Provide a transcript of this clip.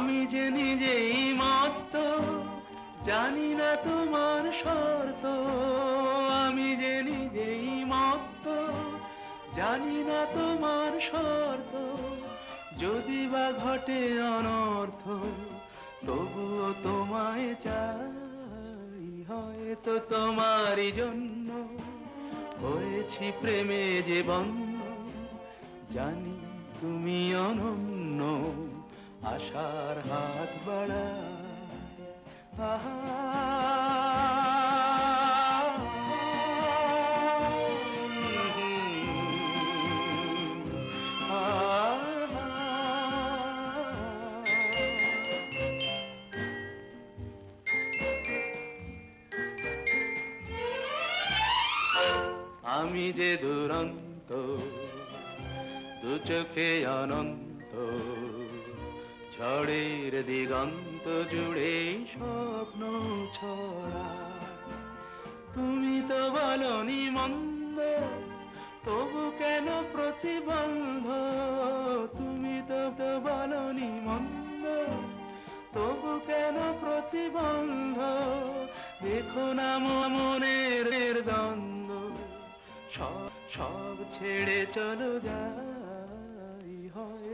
আমি যে নিজেই মত্ত জানি না তোমার শর্ত। আমি যে নিজেই মত্ত জানি না তোমার শর্ত। যদি বা ঘটে অনর্থ, তবুও তোমায় চাই। হয়তো তোমারই জন্য হয়েছি প্রেমে যে বন্য। জানি তুমি অনন্য। আশার হাত আহা। আমি যে দুরন্ত দু চোখে অনন্ত। ঝড়ের দিগন্ত জুড়ে স্বপ্ন ছড়া। তুমি তো বলনি মন্দ, তবু কেন প্রতিবন্ধ? তুমি তো তো বলনি মন্দ, তবু কেন প্রতিবন্ধ? দেখো না মনের দ্বন্দ্ব, সব সব ছেড়ে চলো যাই